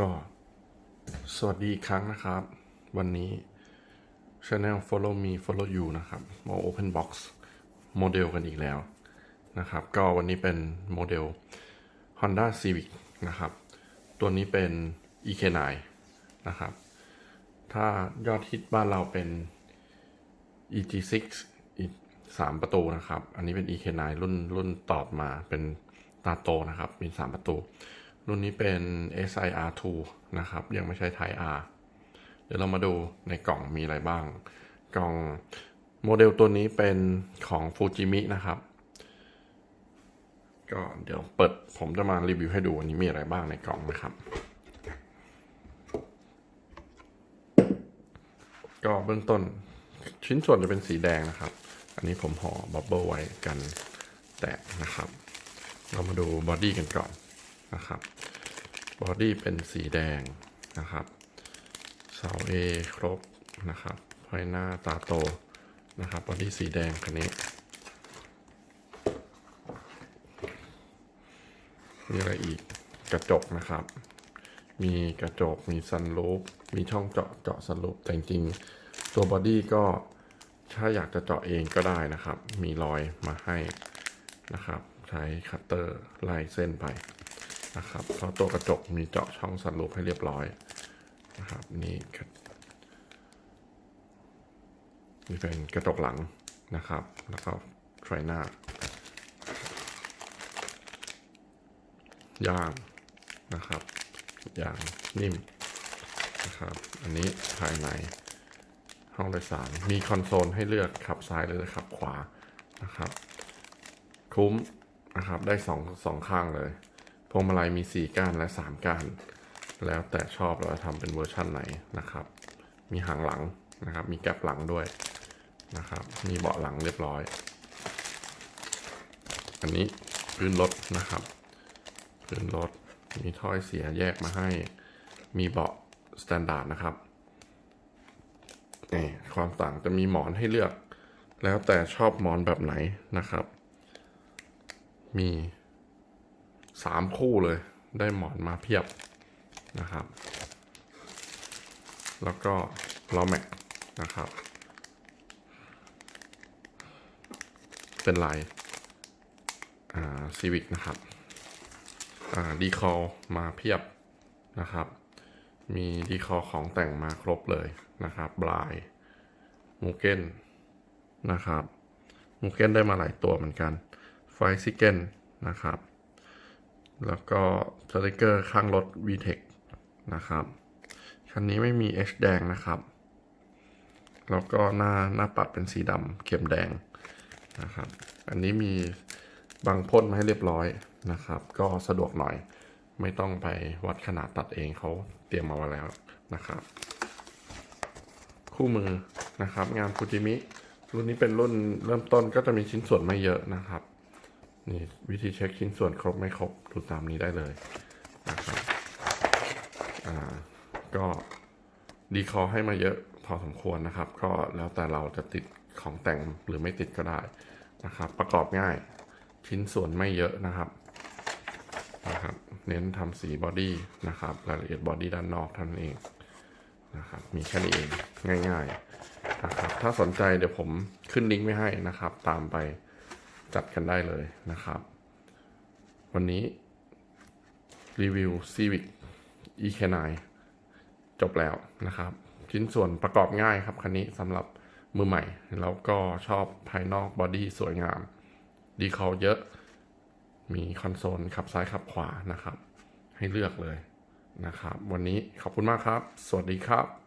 ก็สวัสดีอีกครั้งนะครับ วันนี้ Channel Follow Me Follow You นะครับมา Open Box โมเดลกันอีกแล้วนะครับ ก็วันนี้เป็นโมเดล Honda Civic นะครับ ตัวนี้เป็น EK9 นะครับ ถ้ายอดฮิตบ้านเราเป็น EG6 สามประตูนะครับ อันนี้เป็น EK9 รุ่นรุ่นตอบมาเป็นตาโตนะครับ มีสามประตู รุ่นนี้เป็น SIR2 นะครับ ยังไม่ใช่ Type R เดี๋ยวเรามาดูในกล่องมีอะไรบ้าง กล่องโมเดลตัวนี้เป็นของ Fujimi นะครับ ก็เดี๋ยวเปิดผมจะมารีวิวให้ดูวันนี้มีอะไรบ้างในกล่องนะครับ ก็เบื้องต้นชิ้นส่วนจะเป็นสีแดงนะครับ อันนี้ผมห่อบับเบิลไว้กันแตกนะครับ เรามาดูบอดี้กันก่อน นะครับบอดี้เป็นสีแดงนะครับเสา A ครบนะครับไฟหน้าตาโตนะครับบอดี้สีแดงคันนี้ มีอะไรอีกกระจกนะครับ มีกระจกมีซันรูฟมีช่องเจาะเจาะซันรูฟแต่จริงตัวบอดี้ก็ถ้าอยากจะเจาะเองก็ได้นะครับ มีรอยมาให้นะครับ ใช้คัตเตอร์ไล่เส้นไป นะครับเพราะตัวกระจกมีเจาะช่องซันรูฟให้เรียบร้อยนะครับนี่ครับนี่เป็นกระจกหลังนะครับ แล้วก็ไฟหน้ายางนะครับยางนิ่มนะครับอันนี้ภายในห้องโดยสารมีคอนโซลให้เลือกขับซ้ายหรือขับขวานะครับ คุ้มนะครับ ได้สองสองข้างเลย วงมาลัยมี 4 ก้านและ 3 ก้าน แล้วแต่ชอบเราจะทำเป็นเวอร์ชั่นไหนนะครับ มีหางหลังนะครับ มีแกลบหลังด้วยนะครับ มีเบาะหลังเรียบร้อย อันนี้พื้นรถนะครับ พื้นรถ มีถ้อยเสียแยกมาให้ มีเบาะสแตนดาร์ดนะครับนี่ความต่างจะมีหมอนให้เลือก แล้วแต่ชอบหมอนแบบไหนนะครับ มี สามคู่เลย ได้หมอนมาเพียบนะครับ แล้วก็ล้อแม็กนะครับ เป็นลายอ่าซีวิกนะครับอ่าดีคอลมาเพียบนะครับ มีดีคอลของแต่งมาครบเลยนะครับบลายมูเกนนะครับมูเกนได้มาหลายตัวเหมือนกันไฟซิเกนนะครับ แล้วก็สติกเกอร์ข้างรถ VTEC นะครับ คันนี้ไม่มี H แดงนะครับ แล้วก็หน้าหน้าปัดเป็นสีดำเข็มแดงนะครับ อันนี้มีบางพ่นมาให้เรียบร้อยนะครับ ก็สะดวกหน่อยไม่ต้องไปวัดขนาดตัดเองเขาเตรียมมาไว้แล้วนะครับ คู่มือนะครับ งานฟูจิมิรุ่นนี้เป็นรุ่นเริ่มต้นก็จะมีชิ้นส่วนไม่เยอะนะครับ นี่วิธีเช็คชิ้นส่วนครบไม่ครบดูตามนี้ได้เลยนะครับอ่าก็ดีคอให้มาเยอะพอสมควรนะครับ ก็แล้วแต่เราจะติดของแต่งหรือไม่ติดก็ได้นะครับ ประกอบง่ายชิ้นส่วนไม่เยอะนะครับนะครับเน้นทำสีบอดี้นะครับรายละเอียดบอดี้ด้านนอกท่านั้นเองนะครับมีแค่นี้เองง่ายๆนะครับถ้าสนใจเดี๋ยวผมขึ้นลิงก์ไว้ให้นะครับ ตามไป จัดกันได้เลยนะครับ วันนี้รีวิว Civic EK9 จบแล้วนะครับ ชิ้นส่วนประกอบง่ายครับ คันนี้สำหรับมือใหม่ แล้วก็ชอบภายนอกบอดี้สวยงาม ดีคอเยอะมีคอนโซลขับซ้ายขับขวานะครับ ให้เลือกเลยนะครับ วันนี้ขอบคุณมากครับ สวัสดีครับ